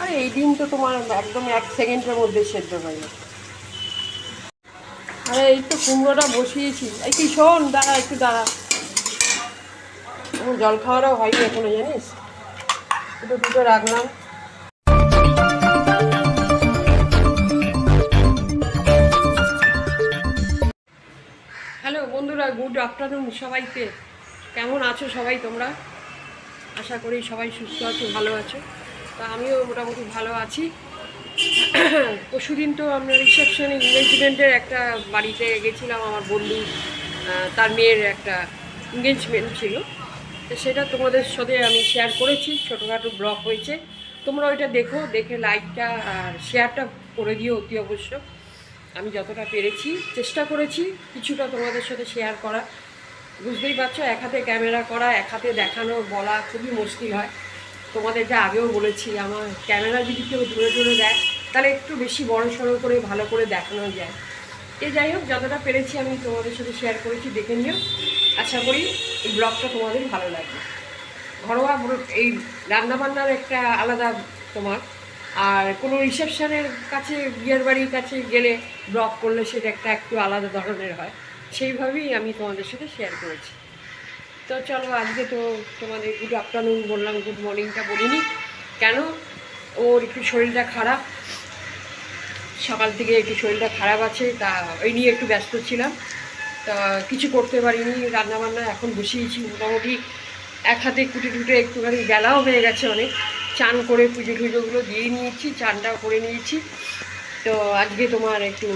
আর, এই ডিম তো তোমার একদম এক সেকেন্ডের মধ্যে সেদ্ধ হয়ে আরে, এই তো কুমড়োটা বসিয়েছি। এই কি, শোন, দাঁড়া, একটু দাঁড়া। আমার জল খাওয়ারও হয়নি এখনও, জানিস? দুটো দুটো রাখলাম। হ্যালো, বন্ধুরা, গুড আফটারনুন সবাইকে। কেমন আছো সবাই তোমরা? আশা করি সবাই সুস্থ আছো, ভালো আছো। তা আমিও মোটামুটি ভালো আছি। পরশুদিন তো আমরা রিসেপশন এঙ্গেজমেন্টের একটা বাড়িতে গেছিলাম, আমার বন্ধু তার মেয়ের একটা এঙ্গেজমেন্ট ছিল। তো সেটা তোমাদের সাথে আমি শেয়ার করেছি, ছোটোখাটো ব্লগ হয়েছে। তোমরা ওইটা দেখো, দেখে লাইকটা আর শেয়ারটা করে দিও অতি অবশ্য। আমি যতটা পেরেছি, চেষ্টা করেছি কিছুটা তোমাদের সাথে শেয়ার করা বুঝতেই পারছ, এক হাতে ক্যামেরা করা, এক হাতে দেখানো, বলা খুবই মুশকিল হয়। তোমাদেরকে আগেও বলেছি, আমার ক্যামেরা যদি কেউ ধরে ধরে দেয়, তাহলে একটু বেশি বড় সড়ো করে, ভালো করে দেখানো যায়। এ যাই হোক, যতটা পেরেছি আমি তোমাদের সাথে শেয়ার করেছি, দেখে নিও। আশা করি এই ব্লগটা তোমাদের ভালো লাগবে। ঘরোয়া এই রান্নাবান্নার একটা আলাদা তোমার। আর কোনো রিসেপশনের কাছে, বিয়ের বাড়ির কাছে গেলে ব্লগ করলে সেটা একটা একটু আলাদা ধরনের হয়। সেইভাবেই আমি তোমাদের সাথে শেয়ার করেছি। তো চলো আজকে তো তোমাদের গুড আফটারনুন বললাম গুড মর্নিংটা বলিনি। কেন? ওর একটু শরীরটা খারাপ। সকাল থেকে একটু শরীরটা খারাপ আছে, তা ওই নিয়ে একটু ব্যস্ত ছিলাম। তা কিছু করতে পারিনি, রান্নাবান্না এখন বসিয়েছি মোটামুটি। এক হাতে কুটে টুটে একটুখানি বেলাও হয়ে গেছে অনেক। চান করে পুজো টুজোগুলো দিয়ে নিয়েছি, চানটাও করে নিয়েছি। তো আজকে তোমার একটু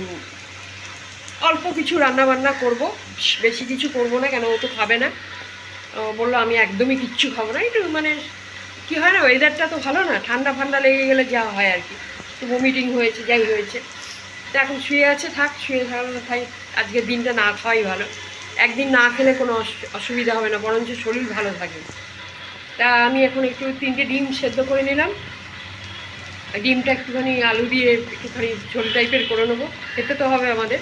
অল্প কিছু রান্না বান্না করব। বেশি কিছু করব না, কেন ও তো খাবে না। ও বলল, আমি একদমই কিচ্ছু খাব না। একটু মানে কী হয় না ওয়েদারটা তো ভালো না ঠান্ডা ফান্ডা লেগে গেলে যা হয় আর কি। তো ভমিটিং হয়েছে, যাই হয়েছে। তো এখন শুয়ে আছে, থাক, শুয়ে থাকলে থাই আজকের দিনটা না খাওয়াই ভালো। একদিন না খেলে কোনো অস- অসুবিধা হবে না, বরঞ্চ শরীর ভালো থাকে। তা আমি এখন একটু তিনটে ডিম সেদ্ধ করে নিলাম। ডিমটা একটুখানি আলু দিয়ে একটুখানি ঝোল টাইপের করে নেব খেতে তো হবে আমাদের।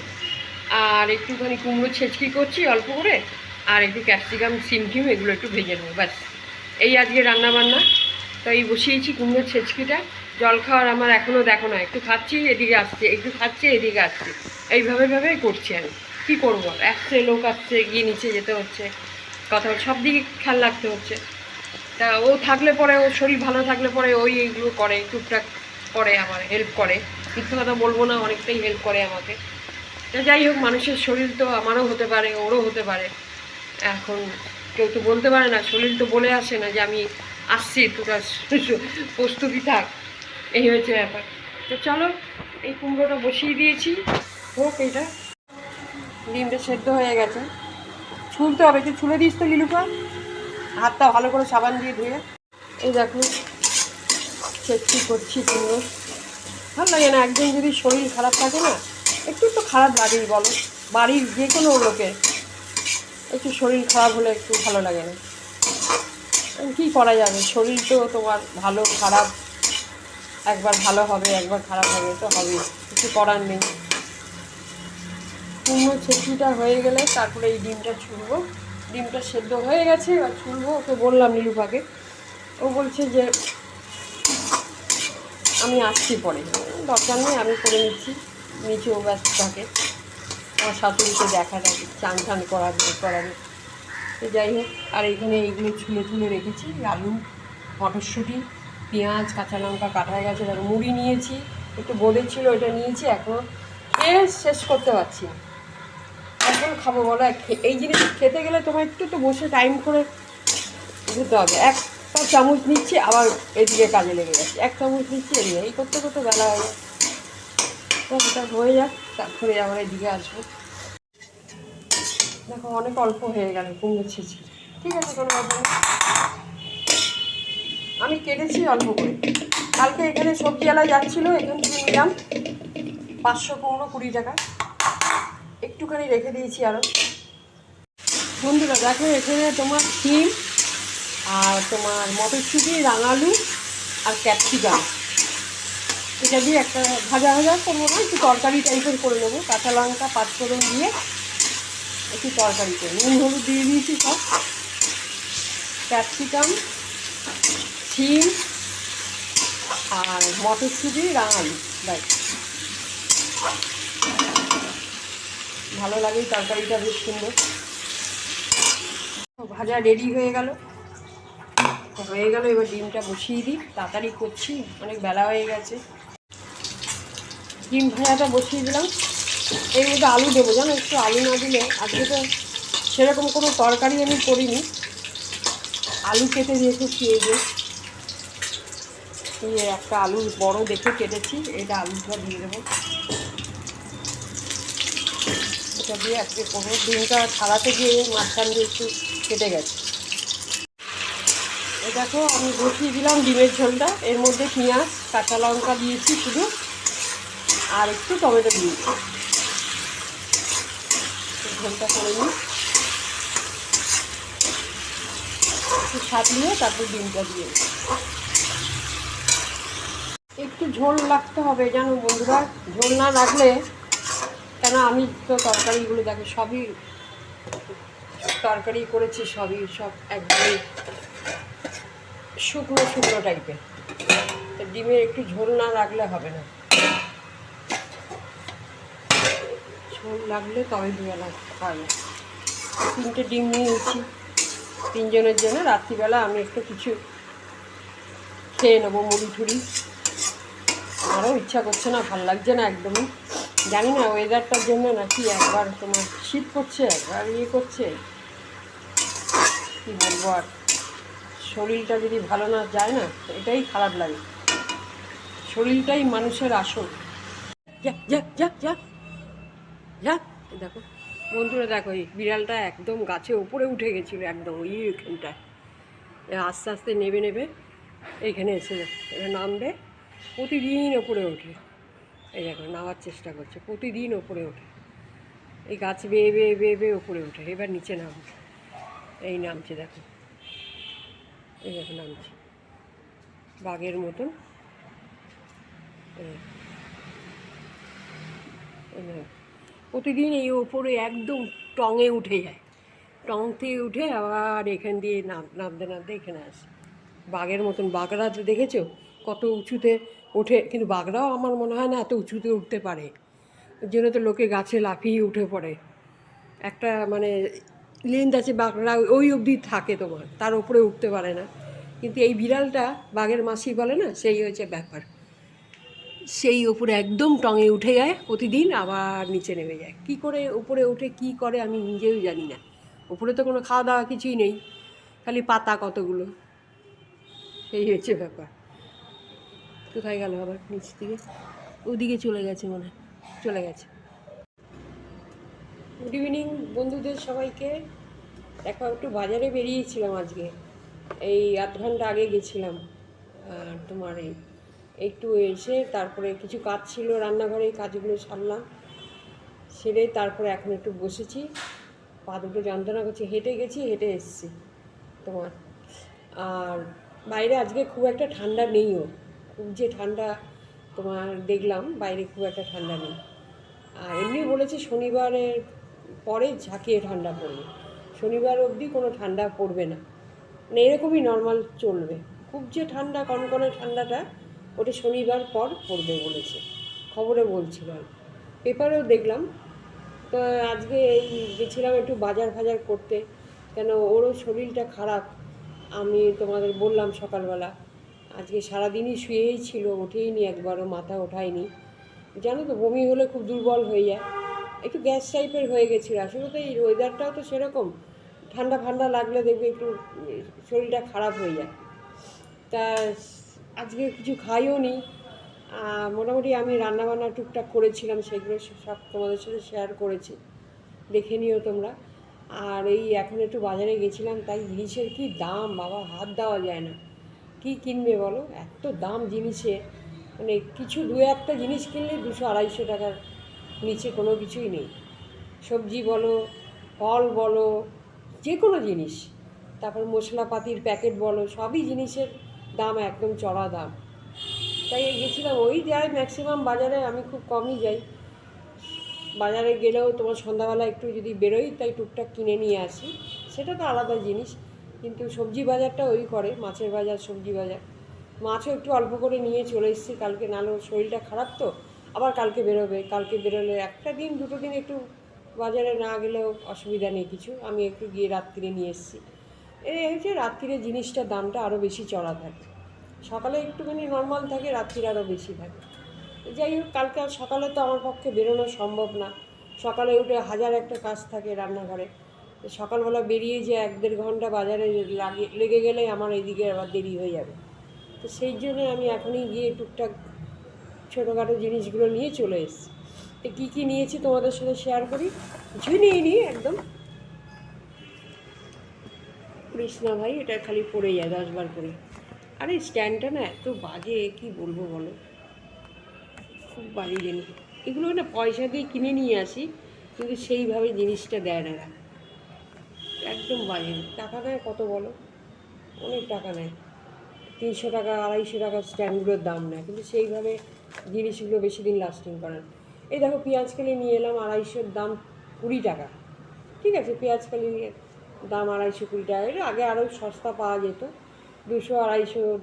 আর একটুখানি কুমড়ো ছেঁচকি করছি অল্প করে। আর একটু ক্যাপসিকাম সিমকিম এগুলো একটু ভেজে নেব, ব্যাস। এই আজকে রান্না বান্না তাই বসিয়েছি কুমড়ো ছেঁচকিটা। জল খাওয়ার আমার এখনও দেখো না, একটু খাচ্ছি, এদিকে আসছে, একটু খাচ্ছি, এদিকে আসছে। এইভাবে ভাবেই করছি আমি। কী করব? আসছে লোক আসছে, গিয়ে নিচে যেতে হচ্ছে। কথা সব দিকে খেয়াল রাখতে হচ্ছে। তা ও থাকলে পরে, ও শরীর ভালো থাকলে পরে, ওই এইগুলো করে, টুকটাক করে আমার হেল্প করে। মিথ্যে কথা বলব না, অনেকটাই হেল্প করে আমাকে। যাই হোক, মানুষের শরীর তো আমারও হতে পারে, ওরও হতে পারে। এখন কেউ তো বলতে পারে না শরীর তো বলে আসে না যে আমি আসছি, তোরা প্রস্তুতি থাক। এই হয়েছে ব্যাপার। তো চলো, এই কুমড়োটা বসিয়ে দিয়েছি। হোক, এইটা ডিমটা সেদ্ধ হয়ে গেছে। ছুলতে হবে, একটু ছুলে দিস তো লিলুকা হাতটা ভালো করে সাবান দিয়ে ধুয়ে। এই দেখো চেষ্টি করছি কুমড়ো। ভালো লাগে না একজন যদি শরীর খারাপ থাকে না, একটু তো খারাপ লাগেই বলো। বাড়ির যে কোনো লোকের। একটু শরীর খারাপ হলে একটু ভালো লাগে না। কী করা যাবে? শরীর তো তোমার ভালো, খারাপ। একবার ভালো হবে, একবার খারাপ হবে, তো হবে কিছু করার নেই। কুমড়ো ছেঁচড়িটা হয়ে গেলে তারপরে এই ডিমটা ছুলবো ডিমটা সেদ্ধ হয়ে গেছে, এবার ছুলবো ওকে বললাম নীলুপাকে ও বলছে যে, আমি আসছি পরে। দরকার নেই, আমি করে নিচ্ছি। নিচেও ব্যস্ত থাকে। আমার শাশুড়িকে দেখা যায়, চান টান করাবে করাবে তো যাই হোক, আর এখানে এইগুলো ছুলে ছুলে রেখেছি, আলু, মটরশুঁটি, পেঁয়াজ, কাঁচা লঙ্কা কাটা গেছে দেখো মুড়ি নিয়েছি, একটু বোঁদের ছিল ওটা নিয়েছি, এখন খেয়ে শেষ করতে পারছি এখন খাব, বলো এই জিনিস খেতে গেলে তোমার একটু তো বসে টাইম করে দিতে হবে। একটা চামচ নিচ্ছি, আবার এদিকে কাজে লেগে যাচ্ছে এক চামচ নিচ্ছি, এদিকে। এই করতে করতে বেলা হয়ে এটা হয়ে যাক। তারপরে আবার এদিকে আসব। দেখো, অনেক অল্প হয়ে গেল কুমড়ো ছেঁচি ঠিক আছে, কোনো ব্যাপার আমি কেটেছি অল্প করে। কালকে এখানে সবজি সবজিওয়ালা যাচ্ছিল, এখান থেকে নিলাম পাঁচশো কুমড়ো কুড়ি টাকা। একটুখানি রেখে দিয়েছি আরও বন্ধুরা, দেখো, এখানে তোমার সিম আর তোমার মটরশুঁটি, রাঙালু আর ক্যাপসিকাম। এটা দিয়ে একটা ভাজা ভাজা করব না একটু তরকারি টাইপের করে নেব। কাঁচা লঙ্কা, পাঁচফোড়ন দিয়ে একটু তরকারি করে নুন, হলুদ দিয়ে দিয়েছি সব। ক্যাপসিকাম সিম আর মটরশুঁটি আর আলু ব্যাস। ভালো লাগে তরকারিটা, বেশ সুন্দর। ভাজা রেডি হয়ে গেল। হয়ে গেল, এবার ডিমটা বসিয়ে দিই। তাড়াতাড়ি করছি, অনেক বেলা হয়ে গেছে। ডিম ভাজাটা বসিয়ে দিলাম। এর মধ্যে আলু দেবো, জানো? একটু আলু না দিলে আজকে তো সেরকম কোনো তরকারি আমি করিনি। আলু কেটে রেখেছি এই যে। একটা আলু বড় দেখে কেটেছি এটা আলুটা দিয়ে দেবো। এটা দিয়ে আজকে করব ডিমটা ছাড়াতে গিয়ে মাঝখান দিয়ে একটু কেটে গেছে। দেখো, আমি বসিয়ে দিলাম ডিমের ঝোলটা। এর মধ্যে পেঁয়াজ, কাঁচা লঙ্কা দিয়েছি শুধু। আর একটু টমেটো দিয়েছি ঝোলটা করে নিই। একটু সাজিয়ে তারপর ডিমটা দিয়ে। একটু ঝোল রাখতে হবে জানো বন্ধুরা। ঝোল না রাখলে কেন আমি তো তরকারিগুলো দেখো সবই তরকারি করেছি সবই সব একদমই শুকনো শুকনো টাইপের ডিমের একটু ঝোল না রাখলে হবে না। লাগলে তবে দুবেলা খাবে। তিনটে ডিম নিয়েছি। তিনজনের জন্য রাত্রিবেলা আমি একটু কিছু খেয়ে নেব মুড়ি টুড়ি আমারও ইচ্ছা করছে না, ভালো লাগছে না একদমই। জানি না ওয়েদারটার জন্য নাকি একবার তোমার শীত করছে, একবার ইয়ে করছে। কী বলব আর? শরীরটা যদি ভালো না যায় না এটাই খারাপ লাগে। শরীরটাই মানুষের আসল। যা যা যা যা। যা দেখো। বন্ধুরা, দেখো, এই বিড়ালটা একদম গাছে উপরে উঠে গেছিল, একদম ওই ওইখানটায় আস্তে আস্তে নেবে নেবে, এইখানে এসে এবার নামবে, প্রতিদিন ওপরে ওঠে। এই দেখো, নামার চেষ্টা করছে, প্রতিদিন ওপরে ওঠে। এই গাছ বেয়ে বেয়ে বেয়ে বেয়ে ওপরে ওঠে, এবার নিচে নামবে। এই নামছে, দেখো। এই দেখো, নামছে। বাঘের মতন। এই। প্রতিদিন এই ওপরে একদম টঙে উঠে যায়। টং থেকে উঠে আবার এখান দিয়ে নাম, নামতে নামতে এখানে আসে। বাঘের মতন, বাঘরা তো দেখেছ? কত উঁচুতে ওঠে। কিন্তু বাঘরাও আমার মনে হয় না এত উঁচুতে উঠতে পারে। ওর জন্য তো লোকে গাছে লাফিয়ে উঠে পড়ে। একটা মানে লেন্থ আছে বাঘরা, ওই অবধি থাকে তোমার। তার উপরে উঠতে পারে না। কিন্তু এই বিড়ালটা বাঘের মাসি বলে না? সেই হয়েছে ব্যাপার। সেই উপরে একদম টঙে উঠে যায়, প্রতিদিন আবার নিচে নেমে যায়। কি করে উপরে উঠে কি করে আমি নিজেও জানি না। উপরে তো কোনো খাওয়া দাওয়া কিছুই নেই, খালি পাতা কতগুলো। এই হচ্ছে ব্যাপার। কোথায় গেল আবার নিচ থেকে? ওদিকে চলে গেছে মনে চলে গেছে। গুড ইভিনিং বন্ধুদের সবাইকে। দেখো, একটু বাজারে বেরিয়েছিলাম আজকে। এই আধ ঘণ্টা আগে গেছিলাম তোমার এই একটু এসে তারপরে কিছু কাজ ছিল রান্নাঘরে, এই কাজগুলো সারলাম। সেরে তারপরে এখন একটু বসেছি। পা দুটো যন্ত্রণা করছি, হেঁটে গেছি, হেঁটে এসেছি তোমার। আর বাইরে আজকে খুব একটা ঠান্ডা নেইও। খুব যে ঠান্ডা তোমার দেখলাম, বাইরে খুব একটা ঠান্ডা নেই। আর এমনি বলেছে শনিবারের পরে ঝাঁকিয়ে ঠান্ডা পড়বে। শনিবার অবধি কোনো ঠান্ডা পড়বে না। মানে এরকমই নর্মাল চলবে। খুব যে ঠান্ডা, কনকনে ঠান্ডাটা ওটা শনিবার পর পড়বে বলেছে। খবরে বলছিল পেপারেও দেখলাম। তো আজকে এই গেছিলাম একটু বাজার ফাজার করতে। কেন ওরও শরীরটা খারাপ। আমি তোমাদের বললাম সকালবেলা, আজকে সারাদিনই শুয়েই ছিল ওঠেই নি একবারও, মাথা ওঠায়নি। জানো তো, বমি হলে খুব দুর্বল হয়ে যায়। একটু গ্যাস টাইপের হয়ে গেছিল। আসলে তো এই ওয়েদারটাও তো সেরকম। ঠান্ডা ঠান্ডা লাগলে দেখবে একটু শরীরটা খারাপ হয়ে যায়। তা আজকে কিছু খাইও নি। মোটামুটি আমি রান্নাবান্না টুকটাক করেছিলাম, সেগুলো সব তোমাদের সাথে শেয়ার করেছি। দেখে নিও তোমরা। আর এই এখন একটু বাজারে গেছিলাম, তাই জিনিসের কি দাম বাবা, হাত দেওয়া যায় না। কি কিনবে বলো? এত দাম জিনিসে। মানে কিছু দু একটা জিনিস কিনলে দুশো আড়াইশো টাকার নিচে কোনো কিছুই নেই। সবজি বলো, ফল বলো যে কোনো জিনিস। তারপর মশলাপাতির প্যাকেট বলো, সবই জিনিসের দাম একদম চড়া দাম। তাই গেছিলাম, ওই যাই ম্যাক্সিমাম বাজারে, আমি খুব কমই যাই। বাজারে গেলেও তোমার সন্ধ্যাবেলা একটু যদি বেরোই, তাই টুকটাক কিনে নিয়ে আসি। সেটা তো আলাদা জিনিস, কিন্তু সবজি বাজারটা ওই করে, মাছের বাজার, সবজি বাজার। মাছও একটু অল্প করে নিয়ে চলে এসেছি, কালকে ওর শরীরটা খারাপ তো, আবার কালকে বেরোবে। কালকে বেরোলে একটা দিন, দুটো দিন একটু বাজারে না গেলেও অসুবিধা নেই কিছু। আমি একটু গিয়ে রাত্রিরে নিয়ে এসেছি। এই হচ্ছে রাত্রিরে জিনিসটার দামটা আরও বেশি চড়া থাকে। সকালে একটুখানি নর্মাল থাকে, রাত্রিরে আরও বেশি থাকে। যাই হোক, কালকে আর সকালে তো আমার পক্ষে বেরোনো সম্ভব না। সকালে উঠে হাজার একটা কাজ থাকে রান্নাঘরে। সকালবেলা বেরিয়ে যে এক দেড় ঘণ্টা বাজারে লাগে, লেগে গেলে আমার এইদিকে আবার দেরি হয়ে যাবে। তো সেই জন্য আমি এখনই গিয়ে টুকটাক ছোটোখাটো জিনিসগুলো নিয়ে চলে এসেছি। তো কী কী নিয়েছি তোমাদের সাথে শেয়ার করি? কিছুই নিয়ে একদম। করিস না ভাই, এটা খালি পড়ে যায় দশবার করে। আরে স্ট্যান্ডটা না এত বাজে, কি বলব বলো? খুব বাজে জিনিস। এগুলো না পয়সা দিয়ে কিনে নিয়ে আসি, কিন্তু সেইভাবে জিনিসটা দেয় না। একদম বাজে। টাকা নেয় কত বলো? অনেক টাকা নেয়। তিনশো টাকা, আড়াইশো টাকা স্ট্যান্ডগুলোর দাম নেয়, কিন্তু সেইভাবে জিনিসগুলো বেশি দিন লাস্টিং করে না। এই দেখো, পেঁয়াজ কালি নিয়ে এলাম, আড়াইশোর দাম কুড়ি টাকা। ঠিক আছে, পেঁয়াজ কালি দাম আড়াইশো কুড়ি টাকা। আগে আরও সস্তা পাওয়া যেত। দুশো আড়াইশো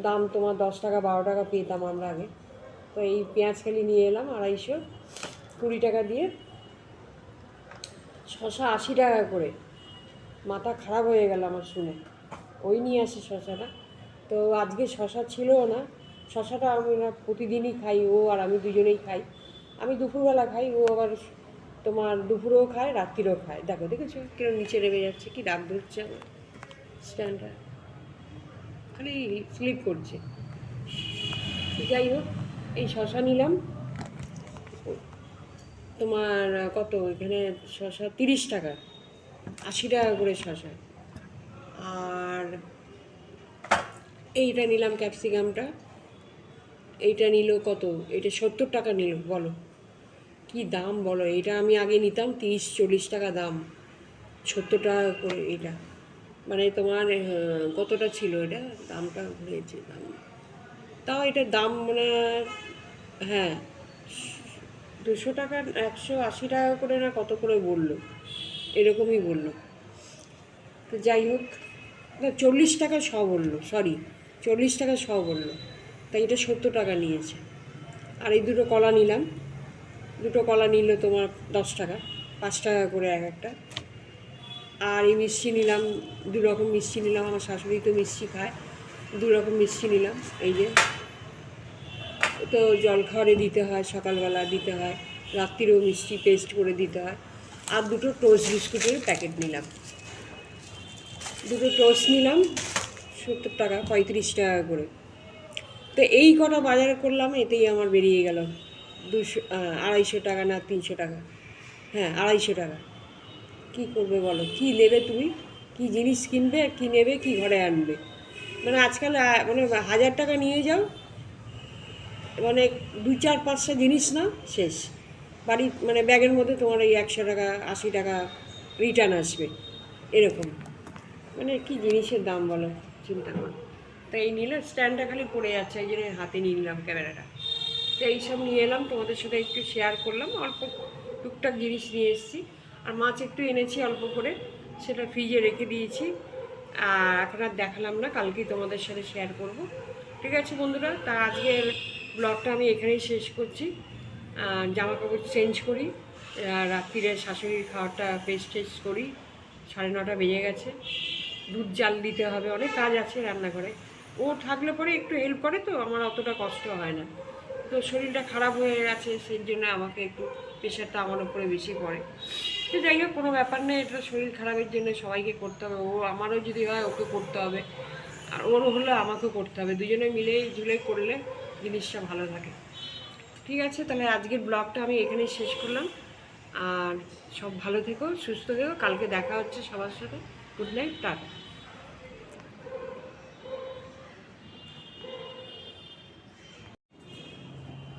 দাম তোমার দশ টাকা, বারো টাকা পেতাম আমরা আগে। তো এই পেঁয়াজ কালি নিয়ে এলাম আড়াইশো কুড়ি টাকা দিয়ে। শশা আশি টাকা করে। মাথা খারাপ হয়ে গেল আমার শুনে। ওই নিয়ে আসি শশাটা। তো আজকে শশা ছিলও না। শশাটা আমরা প্রতিদিনই খাই, ও আর আমি দুজনেই খাই। আমি দুপুরবেলা খাই, ও আবার তোমার দুপুরেও খায়, রাত্রিরেও খায়। দেখো, দেখেছ কিরম নিচে নেমে যাচ্ছে, কি ডাক ধরছে আমার স্ট্যান্ডটা। খালি স্লিপ করছে। যাই হোক, এই শশা নিলাম। তোমার কত? এখানে শশা তিরিশ টাকা। আশি টাকা করে শশা। আর এইটা নিলাম ক্যাপসিকামটা এইটা নিল কত? এটা সত্তর টাকা নিল, বলো। কি দাম বলো? এটা আমি আগে নিতাম তিরিশ, চল্লিশ টাকা দাম। সত্তর টাকা করে এটা। মানে তোমার কতটা ছিল এটা? দামটা হয়েছে দাম। তাও এটার দাম মানে হ্যাঁ দুশো টাকা একশো আশি টাকা করে না কত করে বলল? এরকমই বলল। তো যাই হোক, না, চল্লিশ টাকা শ বলল সরি চল্লিশ টাকা শ বলল। তাই এটা সত্তর টাকা নিয়েছে। আর এই দুটো কলা নিলাম। দুটো কলা নিল তোমার দশ টাকা, পাঁচ টাকা করে এক একটা। আর এই মিষ্টি নিলাম, দু রকম মিষ্টি নিলাম, আমার শাশুড়ি তো মিষ্টি খায়, দু রকম মিষ্টি নিলাম, এই যে। তো জলখাবারে দিতে হয়, সকালবেলা দিতে হয়, রাত্রিরেও মিষ্টি পেস্ট করে দিতে হয়। আর দুটো টোস্ট বিস্কুটের প্যাকেট নিলাম। দুটো টোস্ট নিলাম, সত্তর টাকা, পঁয়ত্রিশ টাকা করে। তো এই কটা বাজার করলাম, এতেই আমার বেরিয়ে গেল। দুশো আড়াইশো টাকা না তিনশো টাকা? হ্যাঁ আড়াইশো টাকা। কী করবে বলো? কী নেবে তুমি? কী জিনিস কিনবে? কী নেবে? কী ঘরে আনবে? মানে আজকাল মানে হাজার টাকা নিয়ে যাও। মানে দু চার পাঁচটা জিনিস না, শেষ। বাড়ি মানে ব্যাগের মধ্যে তোমার এই একশো টাকা, আশি টাকা রিটার্ন আসবে। এরকম। মানে কি জিনিসের দাম বলো? চিন্তা করো। তো এই নিলে স্ট্যান্ডটা খালি পড়ে যাচ্ছে। এই জন্য হাতে নিলাম ক্যামেরাটা। তো এইসব নিয়ে এলাম, তোমাদের সাথে একটু শেয়ার করলাম। অল্প টুকটাক জিনিস নিয়ে এসেছি। আর মাছ একটু এনেছি অল্প করে, সেটা ফ্রিজে রেখে দিয়েছি। আর এখন আর দেখালাম না, কালকেই তোমাদের সাথে শেয়ার করব। ঠিক আছে বন্ধুরা, তা আজকে ব্লগটা আমি এখানেই শেষ করছি। জামা কাপড় চেঞ্জ করি রাত্রিরে শাশুড়ির খাওয়াটা পেস্ট টেস্ট করি। সাড়ে নটা বেজে গেছে। দুধ জাল দিতে হবে, অনেক কাজ আছে রান্নাঘরে। ও থাকলে পরে একটু হেল্প করে তো, আমার অতটা কষ্ট হয় না। তো শরীরটা খারাপ হয়ে গেছে, সেই জন্য আমাকে একটু প্রেশারটা আমার উপরে বেশি পড়ে। তো যাই হোক, কোনো ব্যাপার নেই এটা শরীর খারাপের জন্য সবাইকে করতে হবে। ও আমারও যদি হয়, ওকে করতে হবে। আর ওরও হলে আমাকেও করতে হবে। দুজনে মিলে ঝুলে করলে জিনিসটা ভালো থাকে। ঠিক আছে, তাহলে আজকের ব্লগটা আমি এখানেই শেষ করলাম। আর সব ভালো থেকো, সুস্থ থেকো। কালকে দেখা হচ্ছে সবার সাথে। Good night tata.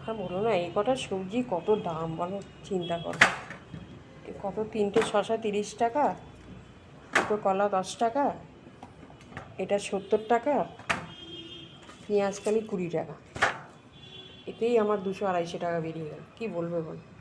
আর বলো না, এই কটা সবজি কত দাম বলো, চিন্তা করো। কত, তিনটে শশা তিরিশ টাকা, দুটো কলা দশ টাকা, এটা সত্তর টাকা, পেঁয়াজ কালি কুড়ি টাকা। এতেই আমার দুশো আড়াইশো টাকা বেরিয়ে গেল, কী বলবে বলো?